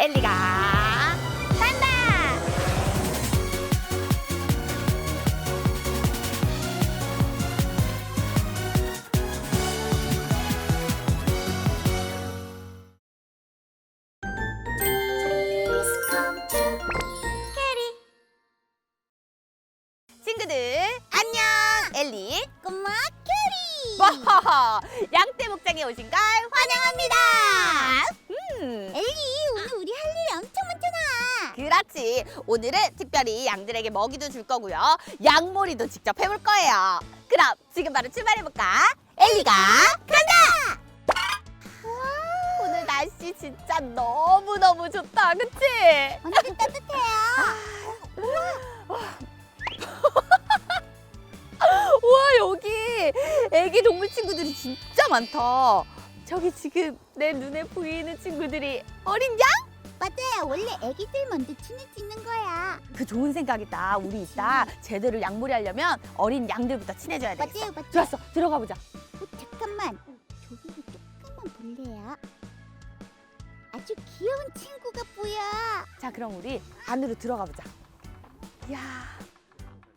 엘리가 간다. 친구들 안녕 엘리 꼬마 캐리. 양떼 목장에 오신 걸 환영합니다 오늘은 특별히 양들에게 먹이도 줄 거고요 양몰이도 직접 해볼 거예요 그럼 지금 바로 출발해볼까 엘리가 간다 오늘 날씨 진짜 너무너무 좋다 그치? 완전 따뜻해요. 우와 여기 애기 동물 친구들이 진짜 많다 저기 지금 내 눈에 보이는 친구들이 어린 양? 맞아요. 원래 애기들 먼저 친해 찍는 거야. 그 좋은 생각이다 우리 이따 제대로 양몰이 하려면 어린 양들부터 친해져야 되겠어 맞아요, 맞아요. 좋았어 들어가 보자 어, 잠깐만. 저기를 조금만 볼래요? 아주 귀여운 친구가 보여. 자 그럼 우리 안으로 들어가 보자 이야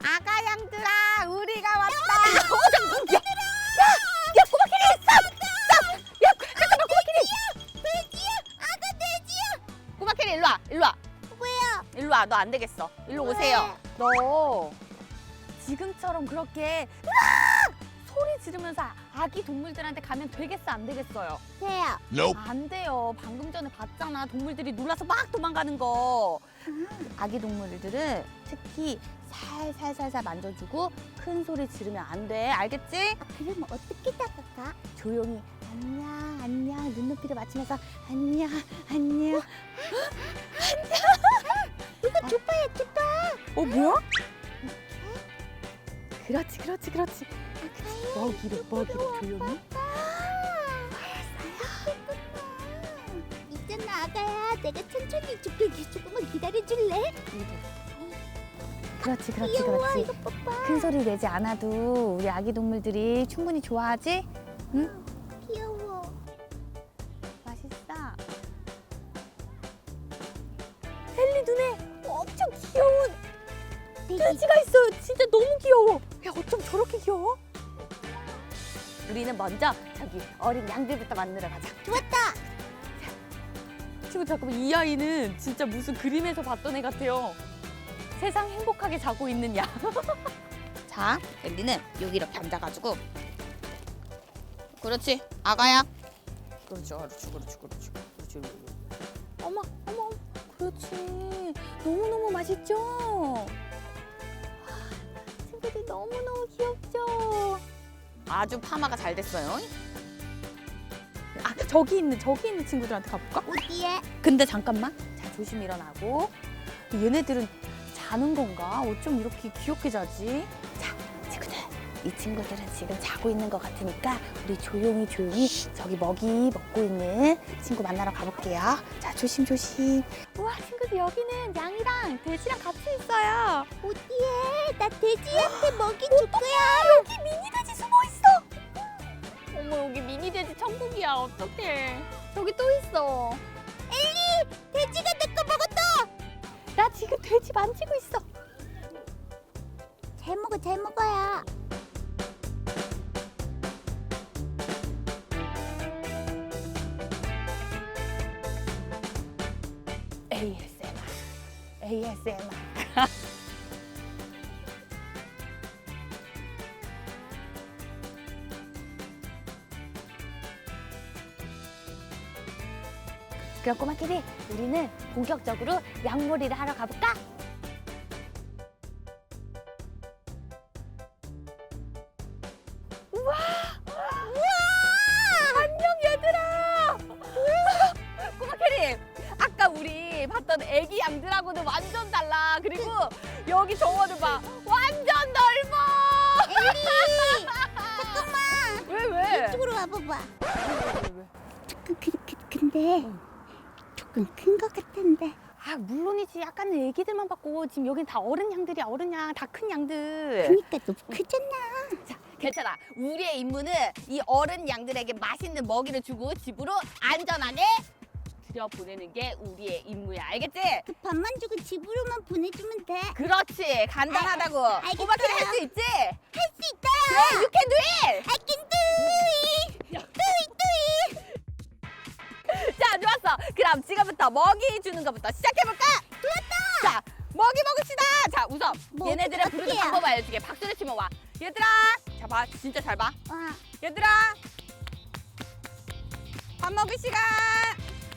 아가 양들아 우리가 왔다 어 잠깐 야, 야, 야 와너안 되겠어 일로 오세요 너 지금처럼 그렇게 으악! 소리 지르면서 아기 동물들한테 가면 되겠어 안 되겠어요 돼요. Nope. 안 돼요. 방금 전에 봤잖아. 동물들이 놀라서 막 도망가는 거. 아기 동물들은 특히 살살살살 만져주고 큰 소리 지르면 안 돼. 알겠지? 아, 그럼 어떻게 다가가? 조용히 안녕 안녕 눈높이를 맞추면서 안녕 안녕. 이거 좁아요, 좁아. 어 뭐야? 그렇지 그렇지 그렇지. 먹이로 먹이로 조용히. 있잖아, 아가야. 내가 천천히 줄게. 조금만 기다려줄래? 그렇지 그렇지 귀여워, 그렇지. 이거 봐봐. 큰 소리 내지 않아도 우리 아기 동물들이 충분히 좋아하지? 귀 돼지가 있어요. 진짜 너무 귀여워. 야, 어쩜 저렇게 귀여워? 우리는 먼저 저기 어린 양들부터 만나러 가자. 좋았다. 친구 잠깐만 이 아이는 진짜 무슨 그림에서 봤던 애 같아요. 세상 행복하게 자고 있는 양. 자, 헨리는 여기 이렇게 앉아가지고 그렇지, 아가야. 그렇지, 그렇지, 그렇지, 그렇지, 그렇지. 어머, 어머, 그렇지. 너무 너무 맛있죠. 와, 친구들 너무 너무 귀엽죠. 아주 파마가 잘 됐어요. 아, 저기 있는 저기 있는 친구들한테 가볼까? 어디에? 근데 잠깐만. 자, 조심히 일어나고. 얘네들은 자는 건가? 어쩜 이렇게 귀엽게 자지? 자, 친구들. 이 친구들은 지금 자고 있는 것 같으니까 우리 조용히 조용히 저기 먹이 먹고 있는 친구 만나러 가볼게요. 자, 조심 조심. 우와, 친구들 여기는 양이랑 돼지랑 같이 있어요. 어디에? 나 돼지한테 먹이 줄 거야. 여기 미니 돼지 숨어 있어. 어머, 여기 미니 돼지 천국이야. 어떡해. 저기 또 있어. 돼지가 내 거 먹었다. 나 지금 돼지 만지고 있어. 잘 먹어, 잘 먹어야. ASMR. 그럼 꼬마끼리 우리는 본격적으로 양몰이를 하러 가볼까? 근데 조금 큰 것 같은데. 아 물론이지. 아까는 애기들만 봤고 지금 여긴 다 어른 양들이야. 어른 양, 다 큰 양들. 그니까 너무 크잖아. 자, 괜찮아. 우리의 임무는 이 어른 양들에게 맛있는 먹이를 주고 집으로 안전하게 들여보내는 게 우리의 임무야. 알겠지? 그 밥만 주고 집으로만 보내주면 돼. 할 그렇지. 간단하다고. 알- 알겠어요. 꼬마끼리 할수 있지? 수 있어요. 그래, you can do it! I can do it. Do it, 그럼 지금부터 먹이 주는 것부터 시작해볼까? 좋았다. 자, 먹이 먹읍시다. 자, 우선 뭐 얘네들의 어떻게 부르는? 방법 알려줄게. 박수를 치면 와. 얘들아, 자, 봐. 진짜 잘 봐. 와, 얘들아, 밥 먹을 시간.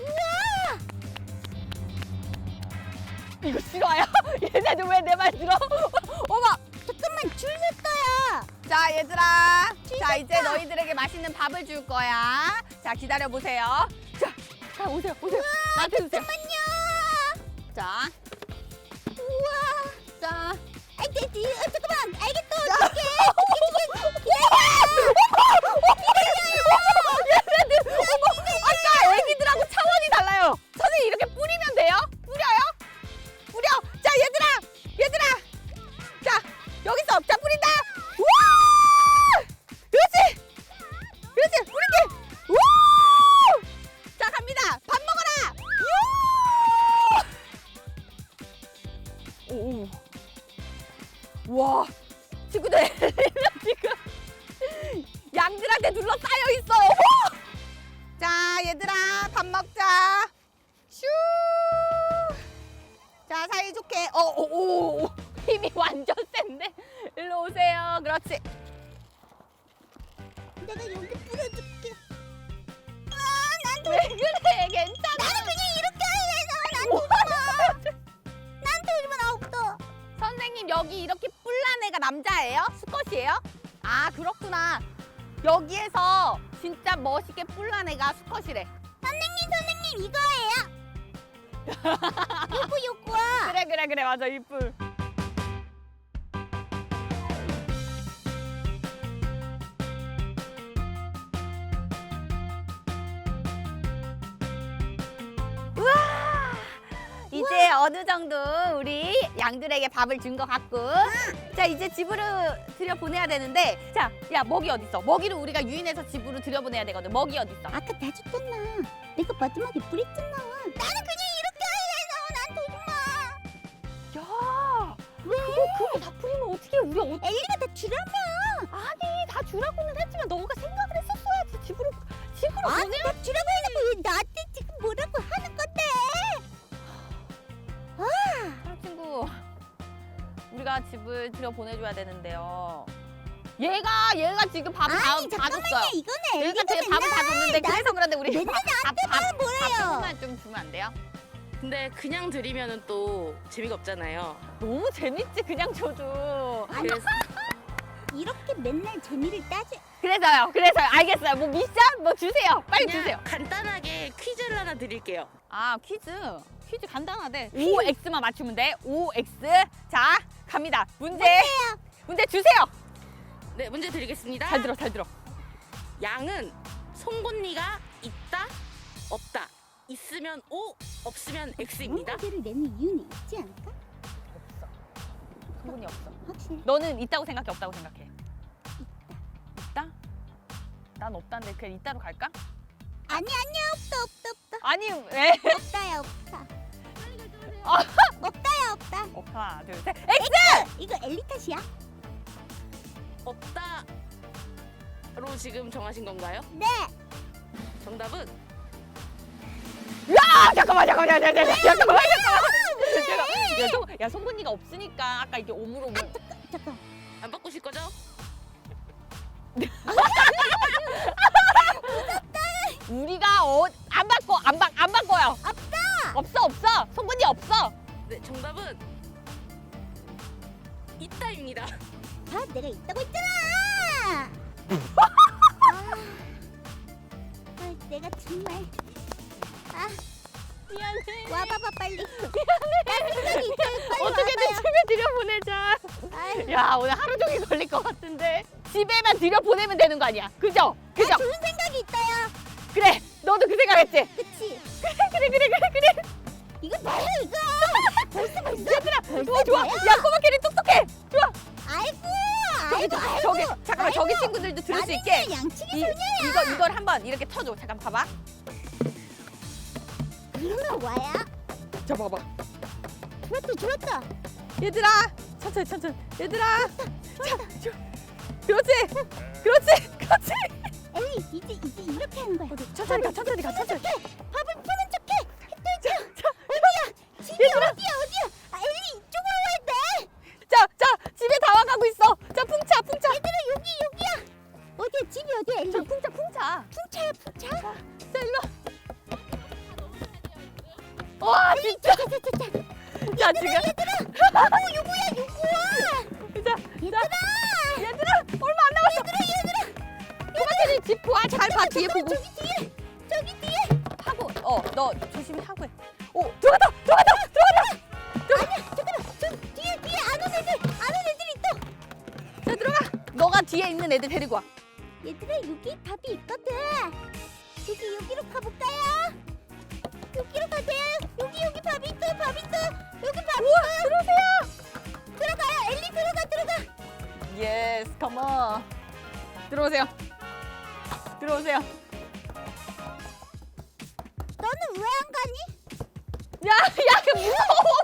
우와. 이거 싫어요? 얘네들 왜 내 말 들어? 어머, 잠깐만 줄 섰어요. 자, 얘들아. 자. 이제 너희들에게 맛있는 밥을 줄 거야. 자, 기다려 보세요. 자, 자, 오세요, 오세요. 나한테 오세요. 잠깐만요. 자, 우와. 자. 아이. 어, 잠깐만. 알겠어. 어떡해. 얘네들 어머 아까 애기들하고 차원이 달라요 선생님 이렇게 뿌리면 돼요? 뿌려요? 뿌려 자 얘들아 얘들아 자 여기서 자 뿌린다 오세요. 그렇지. 내가 여기 뿌려줄게. 왜 그래? 괜찮아. 나는 그냥 이렇게 할래. 뭐난 나한테 오지만 아홉도. 선생님, 여기 이렇게 뿔난 애가 남자예요? 수컷이에요? 아, 그렇구나. 여기에서 진짜 멋있게 뿔난 애가 수컷이래. 선생님, 선생님 이거예요. 요거 요거. 그래, 그래, 그래. 맞아, 이 뿔. 이제 어느 정도 우리 양들에게 밥을 준 것 같고 자 이제 집으로 들여 보내야 되는데 자 야 먹이 어디 있어 먹이를 우리가 유인해서 집으로 들여 보내야 되거든 먹이 어디 있어 아까 다 줬잖아. 내가 마지막에 뿌렸잖아. 나는 그냥 이렇게 할래. 나한테 오지 마. 야 왜? 그거 그거 다 뿌리면 어떻게 우리 어, 엘리가 다 주라며. 아니 다 주라고는 했지만 너가 생각을 했었어야지 집으로 집으로 아니 보내 나 주라고 해놓고 왜 나 집을 들여 보내줘야 되는데요 얘가 얘가 지금 밥을 다, 아니 다 잠깐만요. 줬어요 이거는 얘가 제 밥을 다 줬는데 나- 그래서 그런데 우리 맨날 밥밥 밥, 뭐래요? 조금만 좀 주면 안 돼요? 근데 그냥 드리면은 또 재미가 없잖아요. 너무 재밌지 그냥 줘도 그래서 이렇게 맨날 재미를 따져. 그래서요 그래서요 알겠어요 뭐 미션 뭐 주세요 빨리 그냥 주세요 간단하게 퀴즈를 하나 드릴게요. 아 퀴즈 퀴즈 간단하대 OX만 맞추면 돼 OX 자 갑니다 문제 문제 주세요 네, 문제 드리겠습니다. 잘 들어 잘 들어 양은 송곳니가 있다, 없다. 있으면 O, 없으면 X입니다. 문제를 내는 이유는 있지 않을까? 없어 성분이 없어 확실히 너는 있다고 생각해 없다고 생각해 있다 난 없다는데 그냥 있다로 갈까 아니 아니야 없다 없다 없다 아니 왜 없다야 없다. 아. 없다야 없다. 어, 하나 둘 셋. X 이거 엘리 탓이야? 없다로 지금 정하신 건가요? 네. 정답은? 야 잠깐만 잠깐만 잠깐만 잠깐만 잠깐만. 잠깐만 야, 송, 야 송곳니가 없으니까 아까 이게 오물오물. 잠깐. 안 바꾸실 거죠? 우리가 어, 안 바꿔 안, 바, 안 바꿔요. 없다! 없어 없어. 송곳니 없어 네, 정답은 있다입니다. 아 내가 있다고 했잖아. 아, 아, 내가 정말 아 미안해 와봐봐 빨리. 나 생각이 있어요. 빨리 어떻게든 와봐요. 집에 들여보내자 아유, 야 오늘 하루 종일 걸릴 것 같은데 집에만 들여보내면 되는 거 아니야 그죠? 그죠? 나 좋은 생각이 있어요. 그래 너도 그 생각했지? 그치? 그래 그래 그래 그래 그래 이거 봐요 이거. 벌써 벌써. 얘들아 벌써 좋아 좋아? 야 꼬마 캐리 똑똑해 좋아 아이고. 저기 아이고 저기 아이고. 저기 잠깐만 저기 아이고, 친구들도 들을 수 있게 양치기 이, 소녀야. 이거 이걸 한번 이렇게 터줘 잠깐 봐봐 자 봐봐. 좋았다 좋았다. 얘들아 천천히 천천히. 얘들아. 자, 저, 그렇지. 그렇지. 그렇지. 엘리 이제 이제 이렇게 하는 거야. 어디, 천천히 가 천천히 가 천천히. 밥을 푸는 척해. 자, 자, 어디야? 집이 얘들아. 어디야 집이 어디야 엘리? 자, 풍차, 풍차. 풍차야 풍차. 자, 일로. 와. 와, 진짜. 자자자자. 자, 지금. 얘들아. 어 요거야 요거야. 자, 얘들아. 자, 얘들아, 얼마 안 남았어. 얘들아 얘들아. 꼬마들이 집 봐, 잘 봐, 뒤에 보고. 저기 뒤에 저기 뒤에. 하고, 어, 너 조심히 하고 해. 오, 들어갔다, 들어갔다, 들어갔다. 아니야 잠깐만 저 뒤에 뒤에 안 온 애들 안 온 애들이 또. 자, 들어가. 너가 뒤에 있는 애들 데리고 와. 얘들아 여기 밥이 있거든. 여기 여기로 가볼까요? 여기로 가세요. 여기 여기 밥이 있어요. 밥 있어요. 여기 밥 있어요. 들어오세요. 들어가요. 엘리 들어가 들어가. 예스, 컴온. 들어오세요. 들어오세요. 너는 왜 안 가니? 야, 야, 그 무서워,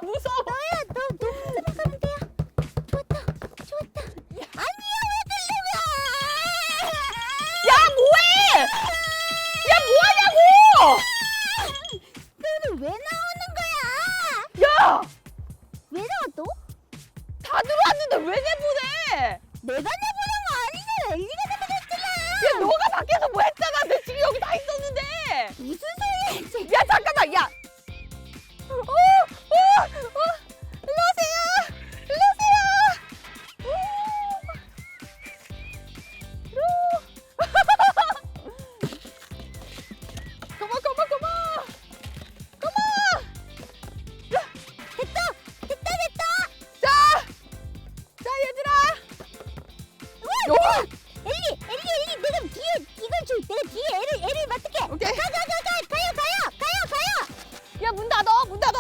문 닫아.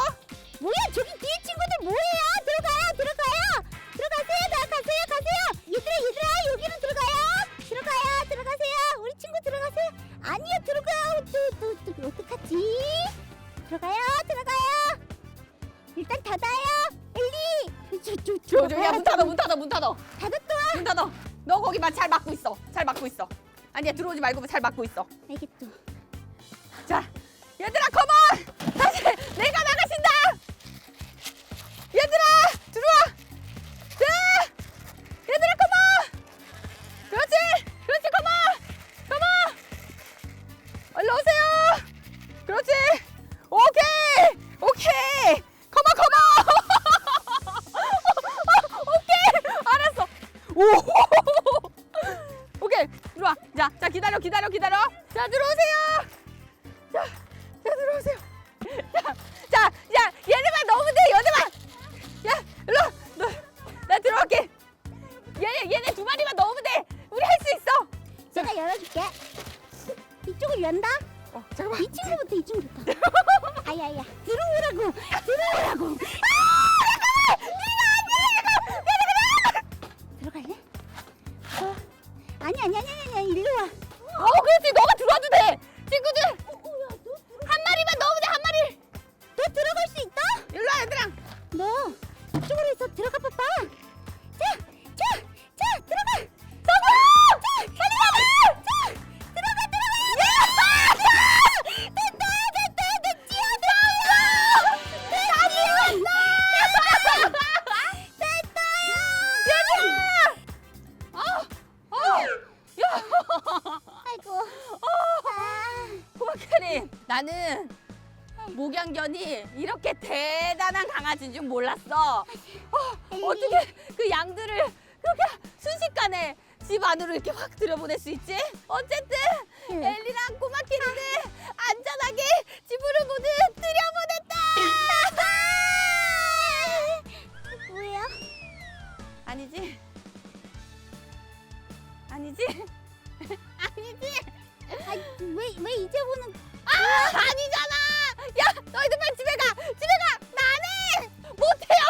뭐야, 저기 뒤에 친구들 뭐예요? 들어가요, 들어가요. 들어가세요, 다 가세요, 가세요. 얘들아, 얘들아, 여기로 들어가요. 들어가요, 들어가세요. 우리 친구 들어가세요. 아니요, 들어가요. 또, 또, 또 어떡하지? 들어가요, 들어가요. 일단 닫아요, 엘리. 저, 저, 저, 저, 야, 문 닫아, 문 닫아. 닫았어. 문 닫아. 너 거기만 잘 막고 있어. 잘 막고 있어. 아니야, 들어오지 말고 잘 막고 있어. 알겠 그렇지. 너가 들어와도 돼. 친구들, 한 마리만 넣으면 돼, 한 마리. 너 들어갈 수 있다? 일로 와, 얘들아. 너 이쪽으로 해서 들어가 봐봐. 자, 자, 자 들어가. 성공! 자, 빨리 가봐. 자, 들어가 들어가. 됐다 됐다 됐지야 됐다. 됐다요. 얘들아! 야. 아이고. 어, 아, 포카린 나는 목양견이 이렇게 대단한 강아지인 줄 몰랐어. 어, 어떻게 그 양들을 그렇게 순식간에 집 안으로 이렇게 확 들여보낼 수 있지? 어쨌든 응. 엘리랑 꼬마 키리를 안전하게 집으로 모두 들여보냈다! 뭐야? 아니지? 아니지? 아니지? 아니, 왜, 왜 이제 보는 아 아니잖아! 야 너희들만 집에 가! 집에 가! 나는 못해요